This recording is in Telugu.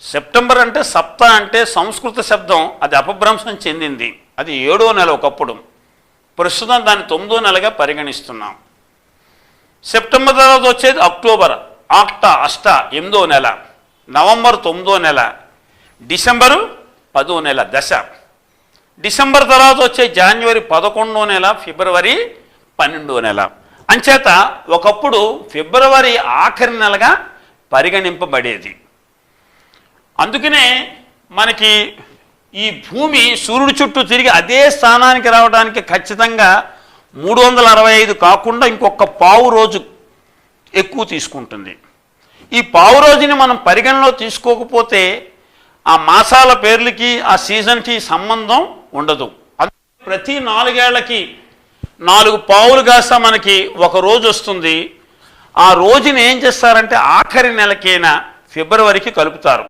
సెప్టెంబర్ అంటే సప్త అంటే సంస్కృత శబ్దం అది అపభ్రంశం చెందింది. అది ఏడో నెల ఒకప్పుడు. ప్రస్తుతం దాన్ని తొమ్మిదో నెలగా పరిగణిస్తున్నాం. సెప్టెంబర్ తర్వాత వచ్చేది అక్టోబర్ ఆక్ట అష్ట ఎనిమిదో నెల. నవంబర్ తొమ్మిదో నెల. డిసెంబరు పదో నెల దశ. డిసెంబర్ తర్వాత వచ్చే జనవరి పదకొండో నెల ఫిబ్రవరి పన్నెండో నెల. అంచేత ఒకప్పుడు ఫిబ్రవరి ఆఖరి నెలగా పరిగణింపబడేది. అందుకనే మనకి ఈ భూమి సూర్యుడి చుట్టూ తిరిగి అదే స్థానానికి రావడానికి ఖచ్చితంగా మూడు వందల అరవై ఐదు కాకుండా ఇంకొక పావు రోజు ఎక్కువ తీసుకుంటుంది. ఈ పావు రోజుని మనం పరిగణలో తీసుకోకపోతే ఆ మాసాల పేర్లకి ఆ సీజన్కి సంబంధం ఉండదు. ప్రతి నాలుగేళ్ళకి నాలుగు పావులు కాస్త మనకి ఒక రోజు వస్తుంది. ఆ రోజుని ఏం చేస్తారంటే ఆఖరి నెలకైనా ఫిబ్రవరికి కలుపుతారు.